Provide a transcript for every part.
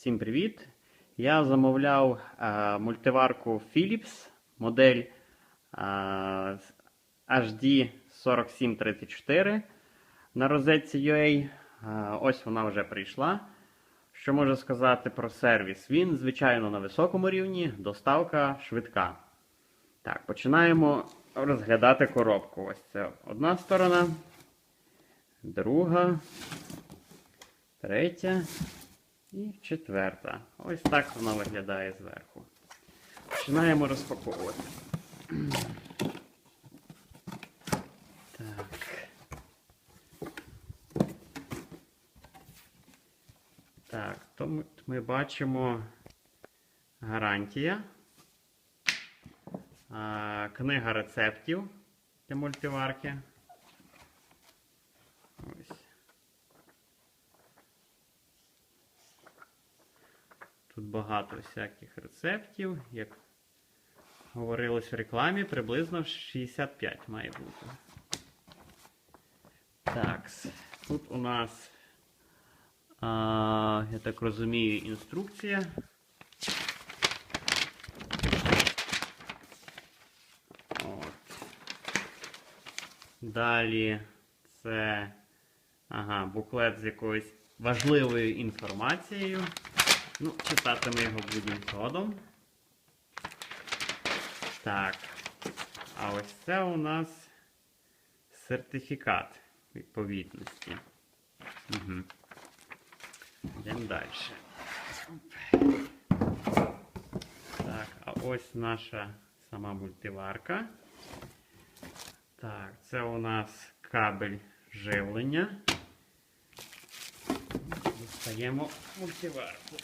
Всім привіт! Я замовляв е, мультиварку Philips модель е, HD 4734 на розетці UA. Е, ось вона вже прийшла. Що можу сказати про сервіс? Він, звичайно, на високому рівні, доставка швидка. Так, починаємо розглядати коробку. Ось це одна сторона, друга, третя. І четверта. Ось так вона виглядає зверху. Починаємо розпаковувати. Так. Так, то ми, ми бачимо гарантія. Книга рецептів для мультиварки. Ось. Тут багато всяких рецептів. Як говорилось в рекламі, приблизно 65 має бути. Так, тут у нас, а, я так розумію, інструкція. От. Далі це ага, буклет з якоюсь важливою інформацією. Ну, читати ми його будемо згодом. Так. А ось це у нас сертифікат відповідності. Угу. Йдемо далі. Так, а ось наша сама мультиварка. Так, це у нас кабель живлення. Достаємо мультиварку.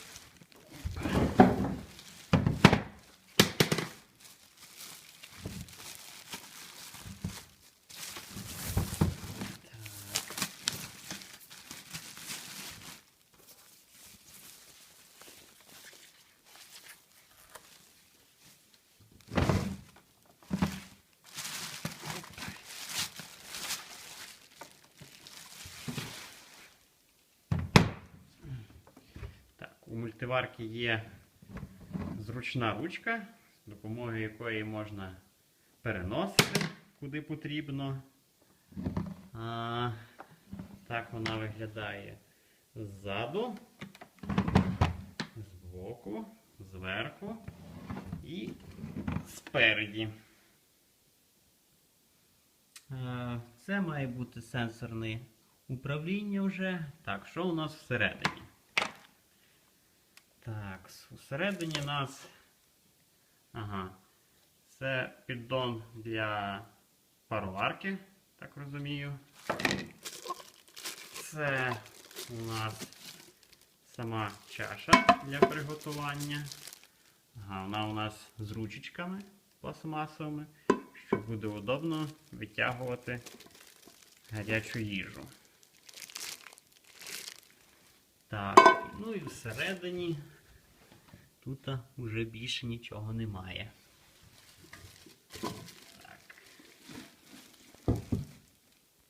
Так, у мультиварки є зручна ручка, з допомогою якої можна переносити куди потрібно. А, так вона виглядає ззаду, збоку, зверху і спереді. Це має бути сенсорне управління вже. Так, що у нас всередині? Так, всередині нас. Ага. Це піддон для пароварки, так розумію. Це у нас сама чаша для приготування. Ага, вона у нас з ручечками пластмасовими, щоб буде удобно витягувати гарячу їжу. Так, Ну і всередині тут вже більше нічого немає.